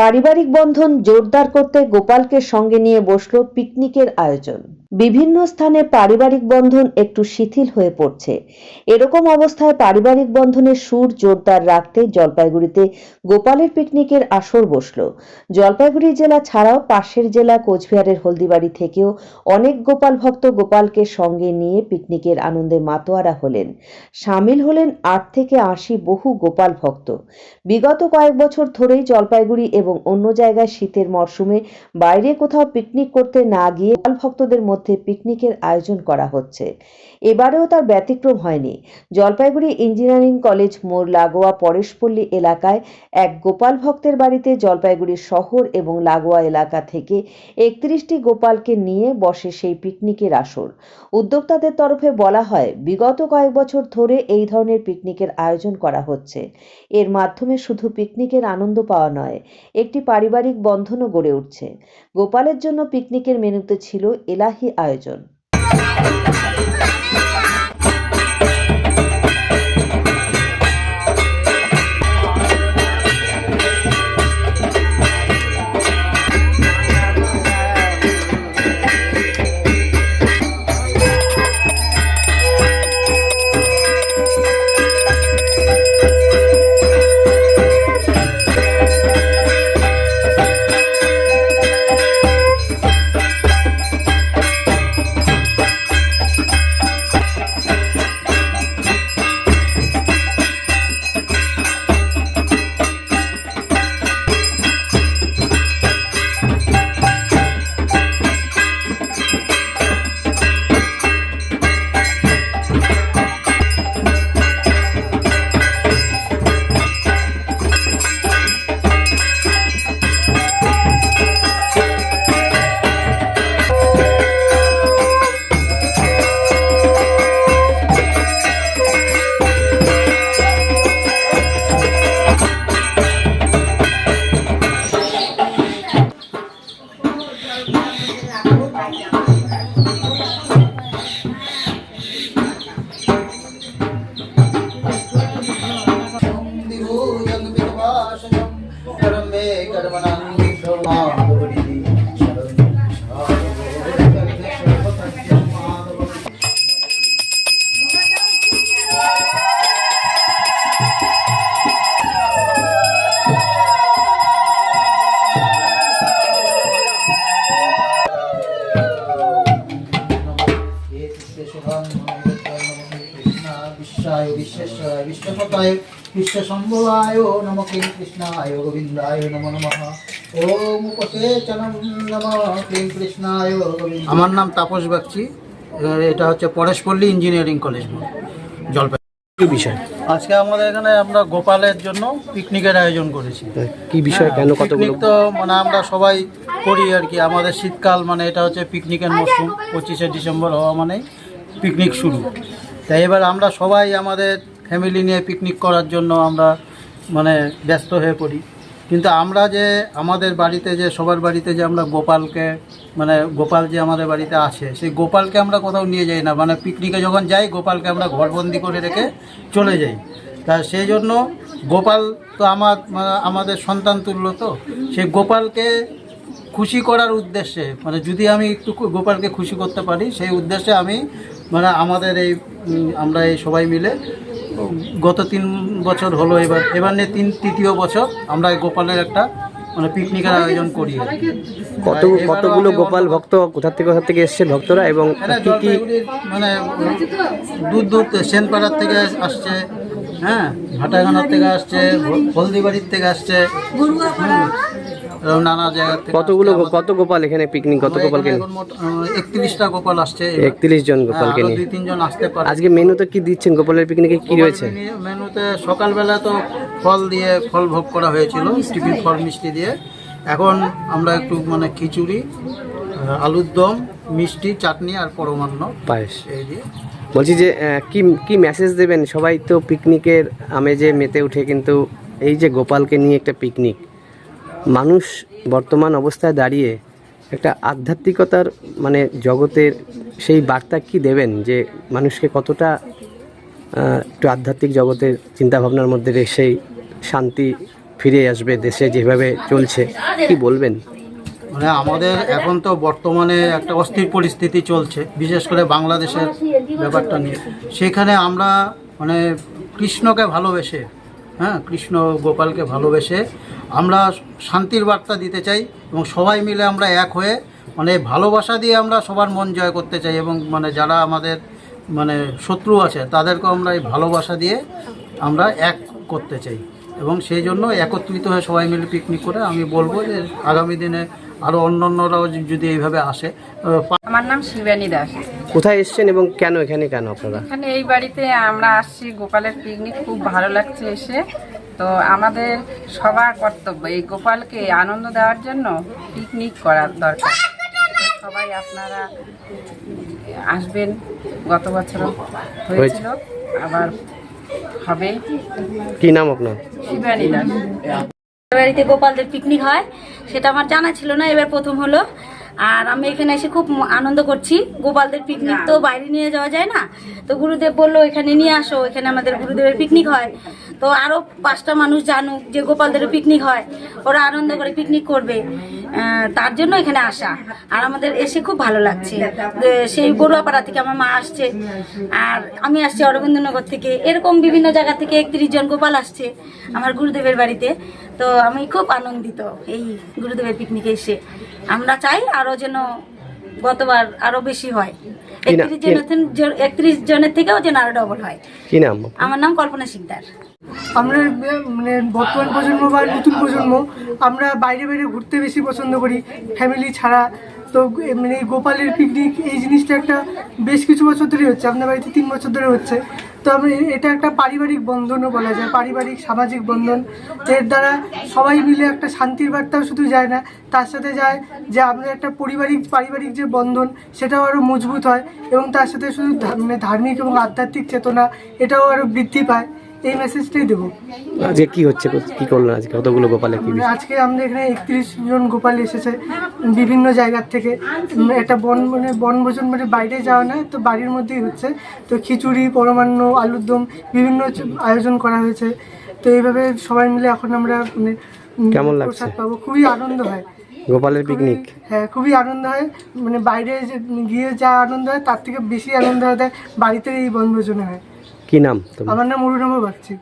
পারিবারিক বন্ধন জোরদার করতে গোপালকে সঙ্গে নিয়ে বসল পিকনিকের আয়োজন। বিভিন্ন স্থানে পারিবারিক বন্ধন একটু শিথিল হয়ে পড়ছে। এরকম অবস্থায় পারিবারিক বন্ধনের সুর জোরদার রাখতে জলপাইগুড়িতে গোপালের পিকনিকের আসর বসল। জলপাইগুড়ি জেলা ছাড়াও পাশের জেলা কোচবিহারের হলদিবাড়ি থেকেও অনেক গোপাল ভক্ত গোপালকে সঙ্গে নিয়ে পিকনিকের আনন্দে মাতোয়ারা হলেন। সামিল হলেন আট থেকে আশি বহু গোপাল ভক্ত। বিগত কয়েক বছর ধরেই জলপাইগুড়ি এবং অন্য জায়গায় শীতের মরশুমে বাইরে কোথাও পিকনিক করতে না গিয়ে গোপাল ভক্তদের মধ্যে পিকনিকের আয়োজন করা হচ্ছে। এবারেও তার ব্যতিক্রম হয়নি। জলপাইগুড়ি ইঞ্জিনিয়ারিং কলেজ মোড় লাগোয়া পরেশপল্লী এলাকায় এক গোপাল ভক্তের বাড়িতে জলপাইগুড়ি শহর এবং লাগোয়া এলাকা থেকে একত্রিশটি গোপালকে নিয়ে বসে সেই পিকনিকের আসর। উদ্যোক্তাদের তরফে বলা হয়, বিগত কয়েক বছর ধরে এই ধরনের পিকনিকের আয়োজন করা হচ্ছে। এর মাধ্যমে শুধু পিকনিকের আনন্দ পাওয়া নয়, একটি পারিবারিক বন্ধনও গড়ে উঠছে। গোপালের জন্য পিকনিকের মেনুতে ছিল এলাহি আয়োজন। சர்வநாங்கி சோமா বিশ্বেশ্বায় বিশ্বেশ্বরায় বিশ্বপতায় বিশ্বশম্ভুবায় নম কিং কৃষ্ণায় গোবিন্দায় নম নম। ওম উপসেচনম কৃষ্ণায় গোবিন্দ। আমার নাম তাপস বাগচি এটা হচ্ছে পরেশপল্লী ইঞ্জিনিয়ারিং কলেজ জলপাইগুড়ি। বিষয়? আজকে আমাদের এখানে আমরা গোপালের জন্য পিকনিকের আয়োজন করেছি। কি বিষয়? হ্যাঁ, কেন কত পিকনিক তো মানে আমরা সবাই করি আর কি। আমাদের শীতকাল মানে এটা হচ্ছে পিকনিকের মৌসুম পঁচিশে ডিসেম্বর হওয়া মানে পিকনিক শুরু। তাই এবার আমরা সবাই আমাদের ফ্যামিলি নিয়ে পিকনিক করার জন্য আমরা মানে ব্যস্ত হয়ে পড়ি। কিন্তু আমরা যে আমাদের বাড়িতে যে, সবার বাড়িতে যে আমরা গোপালকে মানে গোপাল যে আমাদের বাড়িতে আছে, সেই গোপালকে আমরা কোথাও নিয়ে যাই না। মানে পিকনিকে যখন যাই, গোপালকে আমরা ঘরবন্দি করে রেখে চলে যাই। তা সেই জন্য গোপাল তো আমার মানে আমাদের সন্তান তুল্য তো, সেই গোপালকে খুশি করার উদ্দেশ্যে মানে যদি আমি একটু গোপালকে খুশি করতে পারি, সেই উদ্দেশ্যে আমি মানে আমাদের এই আমরা এই সবাই মিলে গত তিন বছর হলো এবার এবার নিয়ে তিন তৃতীয় বছর আমরা গোপালের একটা মানে পিকনিকের আয়োজন করি। কত কতগুলো গোপাল ভক্ত কোথা থেকে কোথা থেকে এসছে ভক্তরা এবং এরা কি কি মানে দূর দূর সেনপাড়ার থেকে আসছে হ্যাঁ ভাটাগানার থেকে আসছে হলদিবাড়ির থেকে আসছে এরকম নানা জায়গা থেকে কতগুলো আসছে। কত গোপাল এখানে পিকনিক কত আমাদের গোপালকে এখানে এখন মোট একত্রিশটা গোপাল আসছে। এবার। একত্রিশ জন হ্যাঁ, গোপালকে আরও নিয়ে। দুই তিনজন আসতে পারে। আজকে মেনুতে কি দিচ্ছেন? গোপালের পিকনিকে কি রয়েছে? মেনু- মেনুতে সকালবেলা তো ফল দিয়ে ফল ভোগ করা হয়েছিল টিফিন ফল মিষ্টি দিয়ে। এখন আমরা একটু মানে খিচুড়ি আহ, আলুর দম মিষ্টি চাটনি আর পরমান্ন। পায়েস। এই দিয়ে। বলছি যে আহ, কি কি মেসেজ দেবেন? সবাই তো পিকনিকের আমেজে মেতে উঠে কিন্তু এই যে গোপালকে নিয়ে একটা পিকনিক মানুষ বর্তমান অবস্থায় দাঁড়িয়ে একটা আধ্যাত্মিকতার মানে জগতের সেই বার্তা কি দেবেন যে মানুষকে কতটা একটু আধ্যাত্মিক জগতের চিন্তাভাবনার মধ্যে সেই শান্তি ফিরে আসবে দেশে যেভাবে চলছে, কি বলবেন? মানে আমাদের এখন তো বর্তমানে একটা অস্থির পরিস্থিতি চলছে, বিশেষ করে বাংলাদেশের ব্যাপারটা নিয়ে। সেখানে আমরা মানে কৃষ্ণকে ভালোবেসে হ্যাঁ কৃষ্ণ গোপালকে ভালোবেসে আমরা শান্তির বার্তা দিতে চাই এবং সবাই মিলে আমরা এক হয়ে মানে ভালোবাসা দিয়ে আমরা সবার মন জয় করতে চাই এবং মানে যারা আমাদের মানে শত্রু আছে তাদেরকে আমরা এই ভালোবাসা দিয়ে আমরা এক করতে চাই এবং সেই জন্য একত্রিত হয়ে সবাই মিলে পিকনিক করে আমি বলব যে আগামী দিনে আরও অন্যান্যরাও যদি এইভাবে আসে আমার নাম শিবানী দাস। কোথায় এসছেন এবং কেন এখানে কেন আপনারা? এখানে এই বাড়িতে আমরা আসছি গোপালের পিকনিক খুব ভালো লাগছে এসে। তো আমাদের সবার কর্তব্য এই গোপালকে আনন্দ দেওয়ার জন্য পিকনিক করার দরকার। সবাই আপনারা আসবেন গত বছর হয়েছিল আবার হবে কি নাম আপনার? শিবানী দাস। বাড়িতে গোপালদের পিকনিক হয়, সেটা আমার জানা ছিল না, এবার প্রথম হলো। আর আমি এখানে এসে খুব আনন্দ করছি। গোপালদের পিকনিক তো বাইরে নিয়ে যাওয়া যায় না। তো গুরুদেব বলল, এখানে নিয়ে আসো, এখানে আমাদের গুরুদেবের পিকনিক হয়। তো আরও পাঁচটা মানুষ জানুক যে গোপালদের পিকনিক হয়, ওরা আনন্দ করে পিকনিক করবে। তার জন্য এখানে আসা। আর আমাদের এসে খুব ভালো লাগছে। সেই বড়ুয়াপাড়া থেকে আমার মা আসছে। আর আমি আসছি অরবিন্দনগর থেকে। এরকম বিভিন্ন জায়গা থেকে একত্রিশ জন গোপাল আসছে আমার গুরুদেবের বাড়িতে। তো আমি খুব আনন্দিত এই গুরুদেবের পিকনিকে এসে। আমরা চাই আরও যেন গতবার আরও বেশি হয়। একত্রিশ জনের একত্রিশ জনের থেকেও যেন আরও ডবল হয়। কি নাম আমার নাম কল্পনা সিকদার আমরা মানে বর্তমান প্রজন্ম বা নতুন প্রজন্ম আমরা বাইরে বাইরে ঘুরতে বেশি পছন্দ করি ফ্যামিলি ছাড়া। তো মানে গোপালের পিকনিক এই জিনিসটা একটা বেশ কিছু বছর ধরে হচ্ছে আপনার বাড়িতে তিন বছর ধরে হচ্ছে। তো আমি, এটা একটা পারিবারিক বন্ধনও বলা যায়, পারিবারিক সামাজিক বন্ধন। এর দ্বারা সবাই মিলে একটা শান্তির বার্তাও শুধু যায় না, তার সাথে যায় যে আমাদের একটা পারিবারিক পারিবারিক যে বন্ধন, সেটাও আরও মজবুত হয় এবং তার সাথে শুধু মানে ধার্মিক এবং আধ্যাত্মিক চেতনা, এটাও আরও বৃদ্ধি পায়। এই মেসেজটাই দেবো। আজকে কি হচ্ছে? কি করলেন আজকে? কতগুলো গোপালে কি মানে আজকে আমাদের এখানে একত্রিশ জন গোপাল এসেছে বিভিন্ন জায়গার থেকে। একটা বন মানে বনভোজন মানে বাইরে যাওয়া না তো বাড়ির মধ্যেই হচ্ছে। তো খিচুড়ি পরমান্ন আলুর দম বিভিন্ন আয়োজন করা হয়েছে। তো এইভাবে সবাই মিলে এখন আমরা মানে কেমন লাগছে? প্রসাদ পাবো। খুবই আনন্দ হয়। গোপালের পিকনিক হ্যাঁ খুবই আনন্দ হয়। মানে বাইরে যে গিয়ে যা আনন্দ হয় তার থেকে বেশি আনন্দ হয় বাড়িতে এই বনভোজনে হয়। কি নাম আমার নাম অরুণাভ বাগচি।